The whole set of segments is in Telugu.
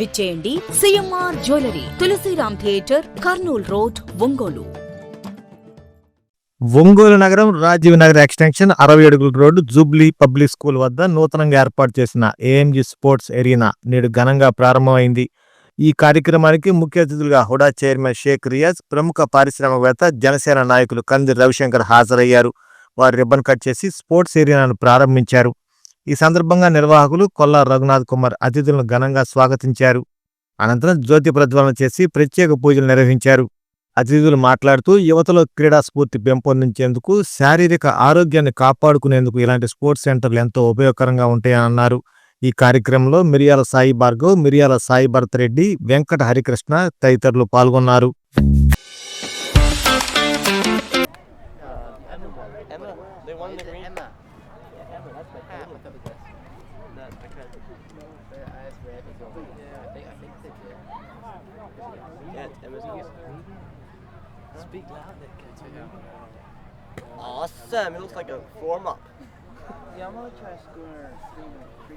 విచ్చేయండి CMR jewellery Tulasiram theatre Kurnool road Ongole. Ongole నగరం రాజీవ్ నగర్ ఎక్స్టెన్షన్ అరవై అడుగుల రోడ్డు జూబ్లీ పబ్లిక్ స్కూల్ వద్ద నూతనంగా ఏర్పాటు చేసిన ఏఎంజీ స్పోర్ట్స్ ఎరీనా నేడు ఘనంగా ప్రారంభమైంది. ఈ కార్యక్రమానికి ముఖ్య అతిథులుగా హుడా చైర్మన్ షేక్ రియాజ్ ప్రముఖ పారిశ్రామికవేత్త జనసేన నాయకులు కంది రవిశంకర్ హాజరయ్యారు. వారు రిబ్బన్ కట్ చేసి స్పోర్ట్స్ ఏరియాను ప్రారంభించారు. ఈ సందర్భంగా నిర్వాహకులు కొల్లా రఘునాథ్ కుమార్ అతిథులను ఘనంగా స్వాగతించారు. అనంతరం జ్యోతి ప్రజ్వలన చేసి ప్రత్యేక పూజలు నిర్వహించారు. అతిథులు మాట్లాడుతూ యువతలో క్రీడా స్ఫూర్తి పెంపొందించేందుకు శారీరక ఆరోగ్యాన్ని కాపాడుకునేందుకు ఇలాంటి స్పోర్ట్స్ సెంటర్లు ఎంతో ఉపయోగకరంగా ఉంటాయని అన్నారు ఈ కార్యక్రమంలో మిరియాల సాయి భార్గవ్ మిరియాల సాయి భరత్ రెడ్డి వెంకట హరికృష్ణ తదితరులు పాల్గొన్నారు. Awesome! It looks like a warm up. Yeah, I'm gonna try scoring three three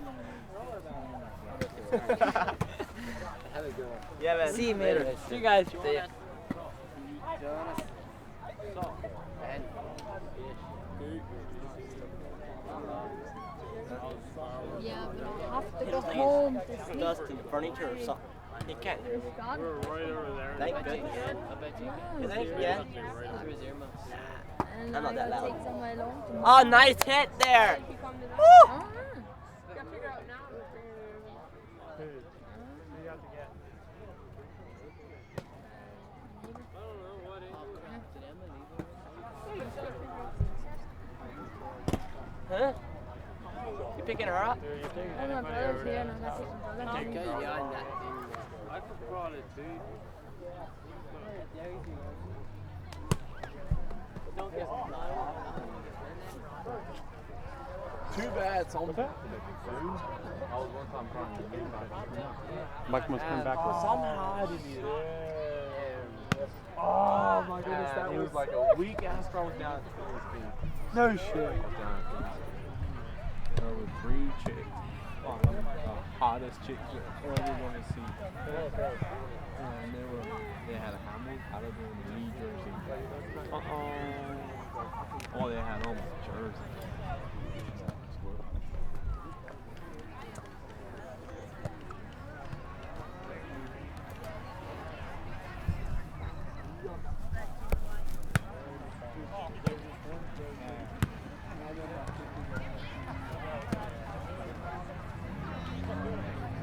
Have a good one. Yeah, man. See you, man. See you guys. See ya. Yeah, but I have to go home to sleep. Dust in the furniture or something. He can't hear me. God. Thank goodness. Yeah. And I'm not that loud. Take to Oh, nice hit there. you're Huh? You picking her up? oh, my brother's here and I'm gonna take brother. Go that dude. Too bad, Tom. Mike must come back with Somehow did he Oh my goodness, that it was was like a weak ass throw down at his feet. no shit. Down at his. There were three chicks. Oh, the hottest chicks you ever want to see. And they were, they had a Hamilton out of their Lee jersey. Uh-oh. Oh, they had on my jersey. Right there. Cross now from right to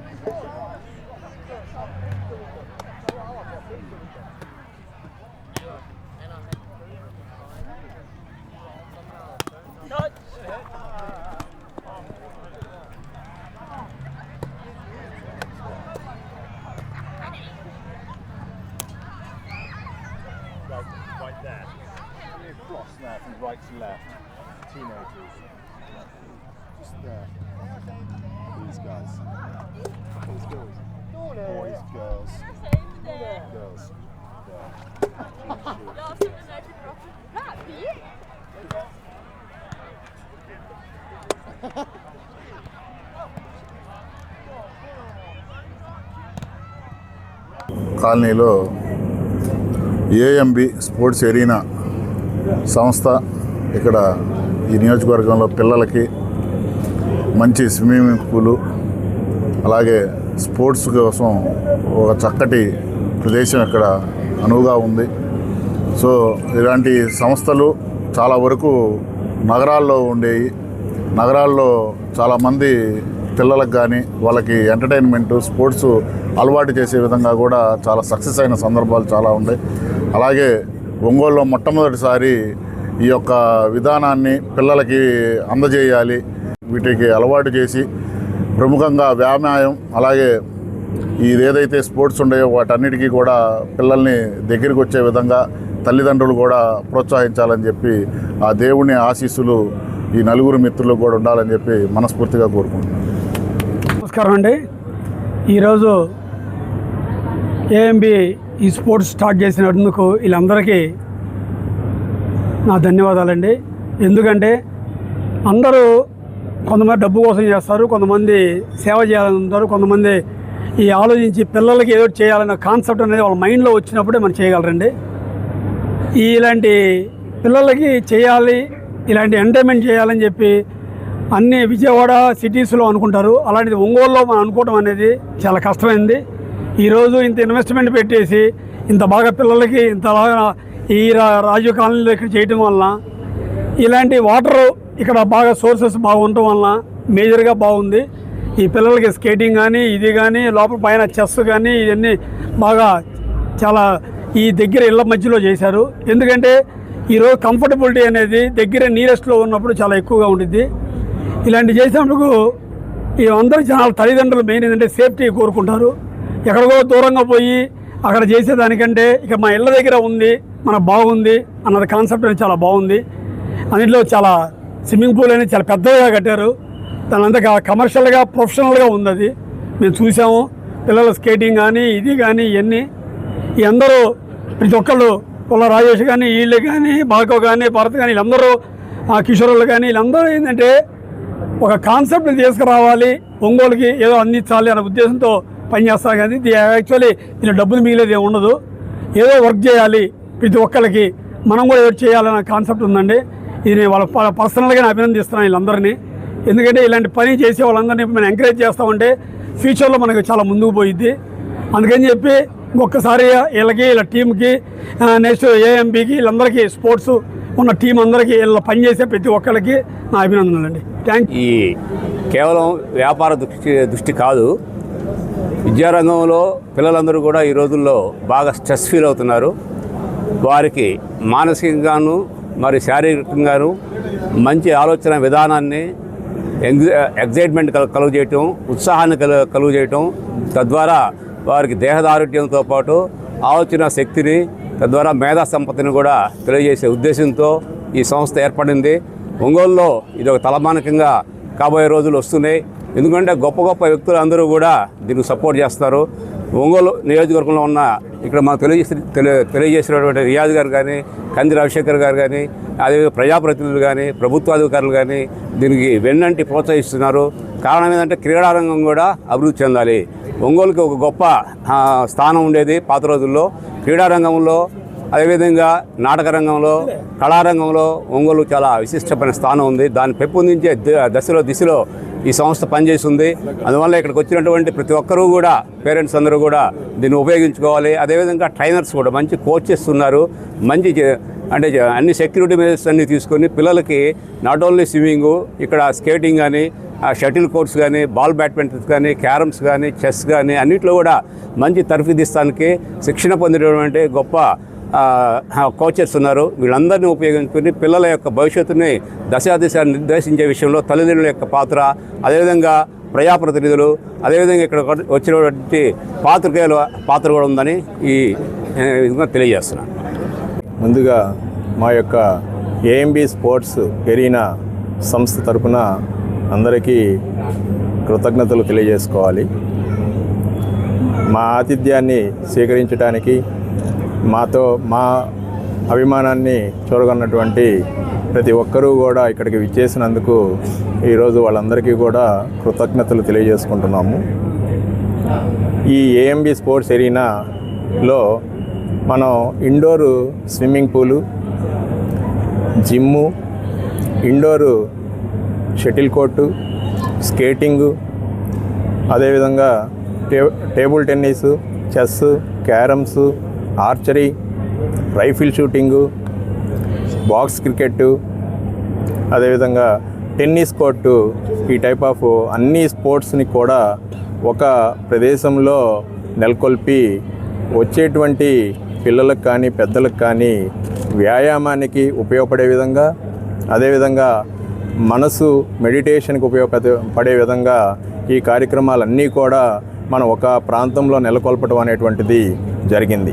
left. Teenagers. Just there. These guys. Boys, girls. Boys, girls. Girls. కాలనీలో ఏఎంబి స్పోర్ట్స్ ఎరీనా సంస్థ ఇక్కడ ఈ నియోజకవర్గంలో పిల్లలకి మంచి స్విమ్మింగ్ పూలు అలాగే స్పోర్ట్స్ కోసం ఒక చక్కటి ప్రదేశం ఇక్కడ అనువుగా ఉంది. సో ఇలాంటి సంస్థలు చాలా వరకు నగరాల్లో ఉండేవి నగరాల్లో చాలామంది పిల్లలకు కానీ వాళ్ళకి ఎంటర్టైన్మెంట్ స్పోర్ట్స్ అలవాటు చేసే విధంగా కూడా చాలా సక్సెస్ అయిన సందర్భాలు చాలా ఉన్నాయి. అలాగే ఒంగోలులో మొట్టమొదటిసారి ఈ యొక్క విధానాన్ని పిల్లలకి అందజేయాలి వీటికి అలవాటు చేసి ప్రముఖంగా వ్యాయామం అలాగే ఇది ఏదైతే స్పోర్ట్స్ ఉన్నాయో వాటన్నిటికీ కూడా పిల్లల్ని దగ్గరికి వచ్చే విధంగా తల్లిదండ్రులు కూడా ప్రోత్సహించాలని చెప్పి ఆ దేవుని ఆశీస్సులు ఈ నలుగురు మిత్రులకు కూడా ఉండాలని చెప్పి మనస్ఫూర్తిగా కోరుకుంటున్నాను. నమస్కారం అండి. ఈరోజు ఏఎంబి ఈ స్పోర్ట్స్ స్టార్ట్ చేసినందుకు వీళ్ళందరికీ నా ధన్యవాదాలండి. ఎందుకంటే అందరూ కొంతమంది డబ్బు కోసం చేస్తారు కొంతమంది సేవ చేయాలని ఉంటారు కొంతమంది ఈ ఆలోచించి పిల్లలకి ఏదో ఒకటి చేయాలన్న కాన్సెప్ట్ అనేది వాళ్ళ మైండ్లో వచ్చినప్పుడే మనం చేయగలరండి. ఇలాంటి పిల్లలకి చేయాలి ఇలాంటి ఎంటర్టైన్మెంట్ చేయాలని చెప్పి అన్ని విజయవాడ సిటీస్లో అనుకుంటారు. అలాంటిది ఒంగోలులో మనం అనుకోవడం అనేది చాలా కష్టమైంది. ఈరోజు ఇంత ఇన్వెస్ట్మెంట్ పెట్టేసి ఇంత బాగా పిల్లలకి ఇంత బాగా ఈ రా- రాజీవ్ కాలనీలో ఇక్కడ చేయటం వలన ఇలాంటి వాటర్ ఇక్కడ బాగా సోర్సెస్ బాగుండటం వలన మేజర్గా బాగుంది. ఈ పిల్లలకి స్కేటింగ్ కానీ ఇది కానీ లోపల పైన చెస్ కానీ ఇవన్నీ బాగా చాలా ఈ దగ్గర ఇళ్ళ మధ్యలో చేశారు. ఎందుకంటే ఈరోజు కంఫర్టబిలిటీ అనేది దగ్గర నీరెస్ట్లో ఉన్నప్పుడు చాలా ఎక్కువగా ఉంటుంది ఇలాంటి చేసినప్పుడు ఈ అందరి జనాలు తల్లిదండ్రులు మెయిన్ ఏంటంటే సేఫ్టీ కోరుకుంటారు. ఎక్కడికో దూరంగా పోయి అక్కడ చేసేదానికంటే ఇక మా ఇళ్ళ దగ్గర ఉంది మన బాగుంది అన్నది కాన్సెప్ట్ అనేది చాలా బాగుంది. అన్నింటిలో చాలా స్విమ్మింగ్ పూల్ అనేది చాలా పెద్దగా కట్టారు. దానంతా కమర్షియల్గా ప్రొఫెషనల్గా ఉంది అది మేము చూసాము. పిల్లల స్కేటింగ్ కానీ ఇది కానీ ఇవన్నీ. అందరూ ప్రతి ఒక్కళ్ళు కుల రాజేష్ కానీ వీళ్ళు కానీ బాకో కానీ భరత్ కానీ వీళ్ళందరూ ఆ కిషోరులు కానీ వీళ్ళందరూ ఏంటంటే ఒక కాన్సెప్ట్ని తీసుకురావాలి. ఒంగోలుకి ఏదో అందించాలి అనే ఉద్దేశంతో పనిచేస్తారు కానీ ఇది యాక్చువల్లీ దీని డబ్బులు మిగిలేదు ఏమి ఉండదు. ఏదో వర్క్ చేయాలి ప్రతి ఒక్కరికి మనం కూడా ఏదో చేయాలనే కాన్సెప్ట్ ఉందండి. ఇది వాళ్ళ ప- పర్సనల్గా నేను అభినందిస్తున్నాను వీళ్ళందరినీ. ఎందుకంటే ఇలాంటి పని చేసే వాళ్ళందరినీ మనం ఎంకరేజ్ చేస్తామంటే ఫ్యూచర్లో మనకు చాలా ముందుకు పోయిద్ది. అందుకని చెప్పి ఇంకొకసారి వీళ్ళకి వీళ్ళ టీంకి నెక్స్ట్ ఏఎంబీకి వీళ్ళందరికీ స్పోర్ట్స్ ఉన్న టీం అందరికీ వీళ్ళ పనిచేసే ప్రతి ఒక్కరికి నా అభినందనలు అండి. థ్యాంక్ ఈ కేవలం వ్యాపార దృష్టి దృష్టి కాదు విద్యారంగంలో పిల్లలందరూ కూడా ఈ రోజుల్లో బాగా స్ట్రెస్ ఫీల్ అవుతున్నారు. వారికి మానసికంగాను మరి శారీరకంగాను మంచి ఆలోచన విధానాన్ని ఎగ్జైట్మెంట్ కలు కలుగు చేయటం ఉత్సాహాన్ని కలు కలుగు చేయటం తద్వారా వారికి దేహదారుఢ్యంతో పాటు ఆలోచన శక్తిని తద్వారా మేధా సంపత్తిని కూడా తెలియజేసే ఉద్దేశంతో ఈ సంస్థ ఏర్పడింది. ఒంగోలులో ఇది ఒక తలమానకంగా కాబోయే రోజులు వస్తున్నాయి. ఎందుకంటే గొప్ప గొప్ప వ్యక్తులు అందరూ కూడా దీనికి సపోర్ట్ చేస్తారు. ఒంగోలు నియోజకవర్గంలో ఉన్న ఇక్కడ మాకు తెలియజేసి తెలియజేసినటువంటి రియాజ్ గారు కానీ కంది రవిశేఖర్ గారు కానీ అదేవిధంగా ప్రజాప్రతినిధులు కానీ ప్రభుత్వాధికారులు కానీ దీనికి వెన్నంటి ప్రోత్సహిస్తున్నారు. కారణం ఏంటంటే క్రీడారంగం కూడా అభివృద్ధి చెందాలి. ఒంగోలుకి ఒక గొప్ప స్థానం ఉండేది పాత రోజుల్లో. క్రీడారంగంలో అదేవిధంగా నాటక రంగంలో కళారంగంలో ఒంగోలు చాలా విశిష్టమైన స్థానం ఉంది. దాన్ని పెంపొందించే దశలో దిశలో ఈ సంస్థ పనిచేస్తుంది. అందువల్ల ఇక్కడికి వచ్చినటువంటి ప్రతి ఒక్కరూ కూడా పేరెంట్స్ అందరూ కూడా దీన్ని ఉపయోగించుకోవాలి. అదేవిధంగా ట్రైనర్స్ కూడా మంచి కోచెస్ ఉన్నారు. మంచి అంటే అన్ని సెక్యూరిటీ మెజర్స్ అన్ని తీసుకొని పిల్లలకి నాట్ ఓన్లీ స్విమ్మింగ్ ఇక్కడ స్కేటింగ్ కానీ షటిల్ కోర్ట్స్ కానీ బాల్ బ్యాడ్మింటన్స్ కానీ క్యారమ్స్ కానీ చెస్ కానీ అన్నిట్లో కూడా మంచి తరఫీదిస్తానికి శిక్షణ పొందినటువంటి గొప్ప కోచెస్ ఉన్నారు. వీళ్ళందరినీ ఉపయోగించుకుని పిల్లల యొక్క భవిష్యత్తుని దశాదిశ నిర్దేశించే విషయంలో తల్లిదండ్రుల యొక్క పాత్ర అదేవిధంగా ప్రజాప్రతినిధులు అదేవిధంగా ఇక్కడ వచ్చినటువంటి పాత్రికేయుల పాత్ర కూడా ఉందని ఈ విధంగా తెలియజేస్తున్నాను. ముందుగా మా యొక్క ఏఎంబి స్పోర్ట్స్ ఎరీనా సంస్థ తరఫున అందరికీ కృతజ్ఞతలు తెలియజేసుకోవాలి. మా ఆతిథ్యాన్ని స్వీకరించడానికి మాతో మా అభిమానాన్ని చూరగొన్నటువంటి ప్రతి ఒక్కరూ కూడా ఇక్కడికి విచ్చేసినందుకు ఈరోజు వాళ్ళందరికీ కూడా కృతజ్ఞతలు తెలియజేసుకుంటున్నాము. ఈ ఏఎంబి స్పోర్ట్స్ ఎరీనాలో మనం indoor swimming pool gym indoor shuttle court skating అదేవిధంగా టే table tennis chess carroms archery rifle shooting box cricket అదేవిధంగా టెన్నిస్ కోర్టు ఈ టైప్ ఆఫ్ అన్ని స్పోర్ట్స్ని కూడా ఒక ప్రదేశంలో నెలకొల్పి వచ్చేటువంటి పిల్లలకు కానీ పెద్దలకు కానీ వ్యాయామానికి ఉపయోగపడే విధంగా అదేవిధంగా మనసు మెడిటేషన్కి ఉపయోగపడే విధంగా ఈ కార్యక్రమాలన్నీ కూడా మనం ఒక ప్రాంతంలో నెలకొల్పడం అనేటువంటిది జరిగింది.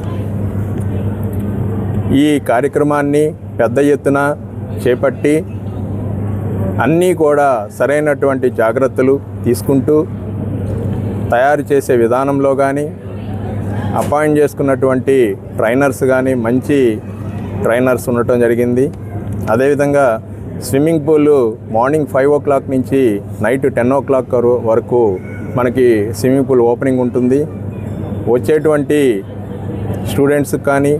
ఈ కార్యక్రమాన్ని పెద్ద ఎత్తున చేపట్టి అన్నీ కూడా సరైనటువంటి జాగ్రత్తలు తీసుకుంటూ తయారు చేసే విధానంలో కానీ అపాయింట్ చేసుకున్నటువంటి ట్రైనర్స్ కానీ మంచి ట్రైనర్స్ ఉండటం జరిగింది. అదేవిధంగా swimming pool morning five o'clock నుంచి నైట్ టెన్ ఓ క్లాక్ వరకు మనకి స్విమ్మింగ్ పూల్ ఓపెనింగ్ ఉంటుంది. వచ్చేటువంటి స్టూడెంట్స్కి కానీ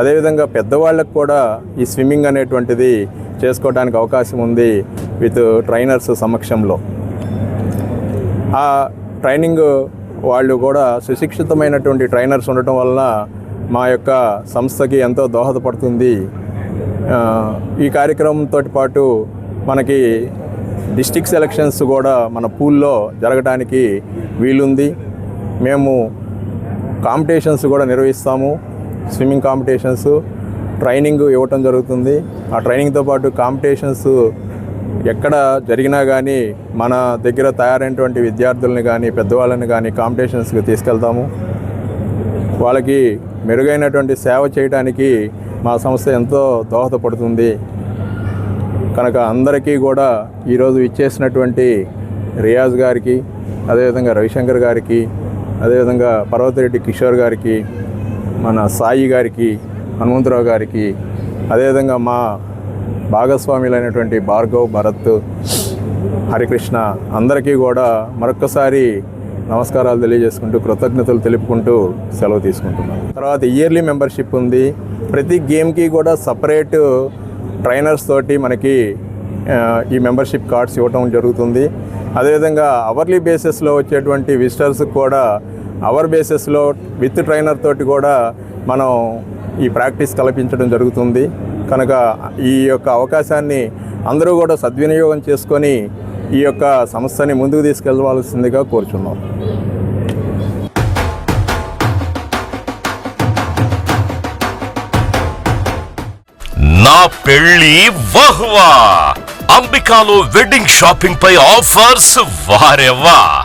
అదేవిధంగా పెద్దవాళ్ళకు కూడా ఈ స్విమ్మింగ్ అనేటువంటిది చేసుకోవడానికి అవకాశం ఉంది విత్ ట్రైనర్స్ సమక్షంలో. ఆ ట్రైనింగ్ వాళ్ళు కూడా సుశిక్షితమైనటువంటి ట్రైనర్స్ ఉండటం వలన మా యొక్క సంస్థకి ఎంతో దోహదపడుతుంది. ఈ కార్యక్రమంతో పాటు మనకి డిస్టిక్ సెలక్షన్స్ కూడా మన పూల్లో జరగడానికి వీలుంది. మేము కాంపిటీషన్స్ కూడా నిర్వహిస్తాము. స్విమ్మింగ్ కాంపిటీషన్స్ ట్రైనింగ్ ఇవ్వటం జరుగుతుంది. ఆ ట్రైనింగ్తో పాటు కాంపిటీషన్స్ ఎక్కడ జరిగినా కానీ మన దగ్గర తయారైనటువంటి విద్యార్థులను కానీ పెద్దవాళ్ళని కానీ కాంపిటీషన్స్కి తీసుకెళ్తాము. వాళ్ళకి మెరుగైనటువంటి సేవ చేయడానికి మా సంస్థ ఎంతో దోహదపడుతుంది. కనుక అందరికీ కూడా ఈరోజు ఇచ్చేసినటువంటి రియాజ్ గారికి అదేవిధంగా రవిశంకర్ గారికి అదేవిధంగా పర్వతిరెడ్డి కిషోర్ గారికి మన సాయి గారికి హనుమంతరావు గారికి అదేవిధంగా మా భాగస్వాములైనటువంటి భార్గవ్ భరత్ హరికృష్ణ అందరికీ కూడా మరొక్కసారి నమస్కారాలు తెలియజేసుకుంటూ కృతజ్ఞతలు తెలుపుకుంటూ సెలవు తీసుకుంటున్నాను తర్వాత ఇయర్లీ మెంబర్షిప్ ఉంది. ప్రతి గేమ్కి కూడా సపరేట్ ట్రైనర్స్ తోటి మనకి ఈ మెంబర్షిప్ కార్డ్స్ ఇవ్వటం జరుగుతుంది. అదేవిధంగా అవర్లీ బేసిస్లో వచ్చేటువంటి విజిటర్స్కి కూడా అవర్ బేసిస్లో విత్ ట్రైనర్ తోటి కూడా మనం ఈ ప్రాక్టీస్ కల్పించడం జరుగుతుంది. కనుక ఈ యొక్క అవకాశాన్ని అందరూ కూడా సద్వినియోగం చేసుకొని ఈ యొక్క సంస్థని ముందుకు తీసుకెళ్ళవలసిందిగా కోరుచున్నాం. నా పెళ్ళి వహ్వా! అంబికాలో వెడ్డింగ్ షాపింగ్ పై ఆఫర్స్ వారెవ్వా!